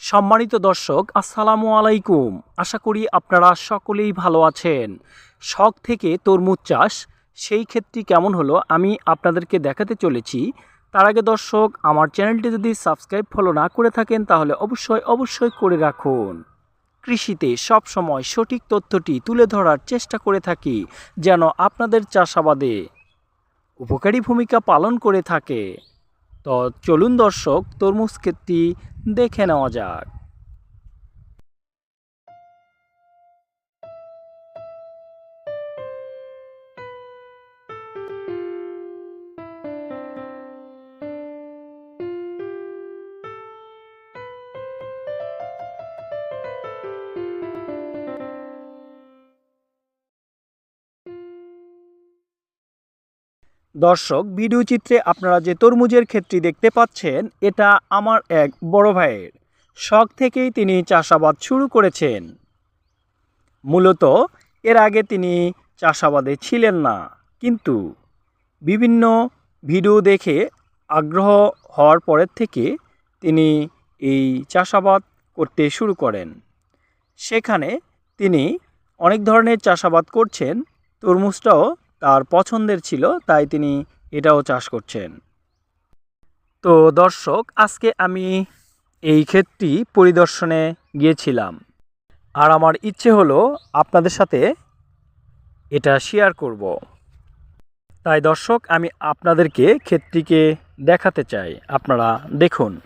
সম্মানিত দর্শক, আসসালামু আলাইকুম। আশা করি আপনারা সকলেই ভালো আছেন। শখ থেকে তরমুজ চাষ, সেই ক্ষেত্রে কেমন হলো আমি আপনাদেরকে দেখাতে চলেছি। তার আগে দর্শক, আমার চ্যানেলটি যদি সাবস্ক্রাইব, ফলো না করে থাকেন, তাহলে অবশ্যই অবশ্যই করে রাখুন। কৃষিতে সব সময় সঠিক তথ্যটি তুলে ধরার চেষ্টা করে থাকি, যেন আপনাদের চাষাবাদে উপকারী ভূমিকা পালন করে থাকে। তো চলুন দর্শক তরমুজ ক্ষেতটি দেখে নেওয়া যাক। দর্শক, ভিডিও চিত্রে আপনারা যে তরমুজের ক্ষেতটি দেখতে পাচ্ছেন, এটা আমার এক বড় ভাইয়ের। শখ থেকেই তিনি চাষাবাদ শুরু করেছেন। মূলত, এর আগে তিনি চাষাবাদে ছিলেন না, কিন্তু বিভিন্ন ভিডিও দেখে আগ্রহ হওয়ার পরের থেকে তিনি এই চাষাবাদ করতে শুরু করেন। সেখানে তিনি অনেক ধরনের চাষাবাদ করছেন, তরমুজটাও তার পছন্দের ছিল, তাই তিনি এটাও চাষ করছেন। তো দর্শক, আজকে আমি এই ক্ষেতটি পরিদর্শনে গিয়েছিলাম। আর আমার ইচ্ছে হলো আপনাদের সাথে এটা শেয়ার করব। তাই দর্শক, আমি আপনাদেরকে ক্ষেতটিকে দেখাতে চাই। আপনারা দেখুন।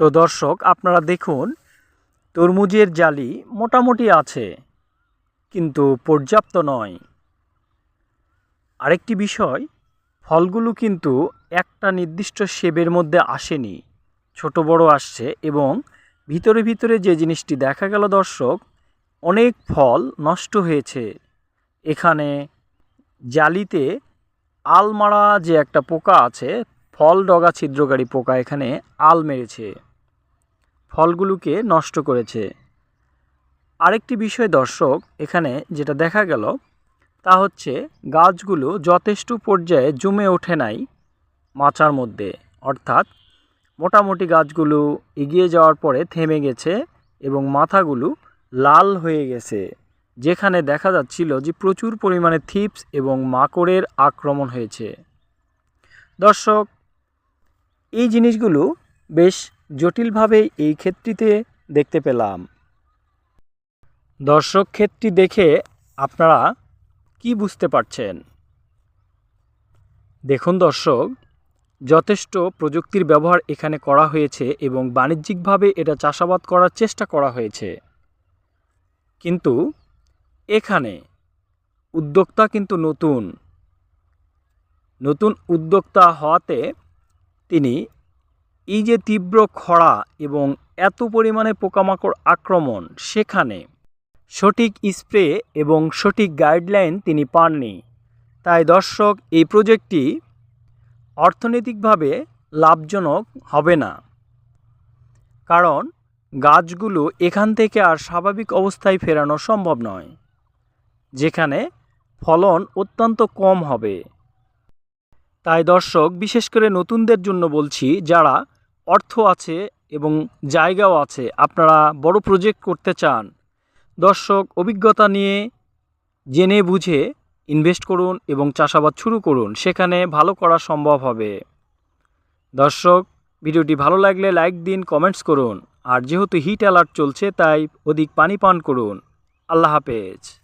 তো দর্শক, আপনারা দেখুন, তরমুজের জালি মোটামুটি আছে, কিন্তু পর্যাপ্ত নয়। আরেকটি বিষয়, ফলগুলো কিন্তু একটা নির্দিষ্ট শেবের মধ্যে আসেনি। ছোট বড় আসছে এবং ভিতরে ভিতরে যে জিনিসটি দেখা গেল দর্শক, অনেক ফল নষ্ট হয়েছে। এখানে জালিতে আলমারা যে একটা পোকা আছে ফল ডগা ছিদ্রকারী পোকা এখানে আল মেরেছে। ফলগুলোকে নষ্ট করেছে। আরেকটি বিষয় দর্শক, এখানে যেটা দেখা গেল, তা হচ্ছে গাছগুলো যথেষ্ট পর্যায়ে জমে ওঠে নাই মাচার মধ্যে। অর্থাৎ মোটামুটি গাছগুলো এগিয়ে যাওয়ার পরে থেমে গেছে এবং মাথাগুলো লাল হয়ে গেছে, যেখানে দেখা যাচ্ছিল যে প্রচুর পরিমাণে থিপস এবং মাকড়ের আক্রমণ হয়েছে। দর্শক এই জিনিসগুলো বেশ জটিলভাবে এই ক্ষেত্রটিতে দেখতে পেলাম। দর্শক ক্ষেত্রটি দেখে আপনারা কি বুঝতে পারছেন? দেখুন দর্শক, যথেষ্ট প্রযুক্তির ব্যবহার এখানে করা হয়েছে এবং বাণিজ্যিকভাবে এটা চাষাবাদ করার চেষ্টা করা হয়েছে। কিন্তু এখানে উদ্যোক্তা কিন্তু নতুন। নতুন উদ্যোক্তা হওয়াতে তিনি এই যে তীব্র খরা এবং এত পরিমাণে পোকামাকড় আক্রমণ, সেখানে সঠিক স্প্রে এবং সঠিক গাইডলাইন তিনি পাননি। তাই দর্শক, এই প্রজেক্টটি অর্থনৈতিকভাবে লাভজনক হবে না। কারণ গাছগুলো এখান থেকে আর স্বাভাবিক অবস্থায় ফেরানো সম্ভব নয়, যেখানে ফলন অত্যন্ত কম হবে। তাই দর্শক, বিশেষ করে নতুনদের জন্য বলছি, যারা অর্থ আছে এবং জায়গাও আছে, আপনারা বড় প্রজেক্ট করতে চান, দর্শক, অভিজ্ঞতা নিয়ে জেনে বুঝে ইনভেস্ট করুন এবং চাষাবাদ শুরু করুন, সেখানে ভালো করা সম্ভব হবে। দর্শক, ভিডিওটি ভালো লাগলে লাইক দিন কমেন্টস করুন, আর যেহেতু হিট অ্যালার্ট চলছে, তাই অধিক পানি পান করুন। আল্লাহ হাফেজ।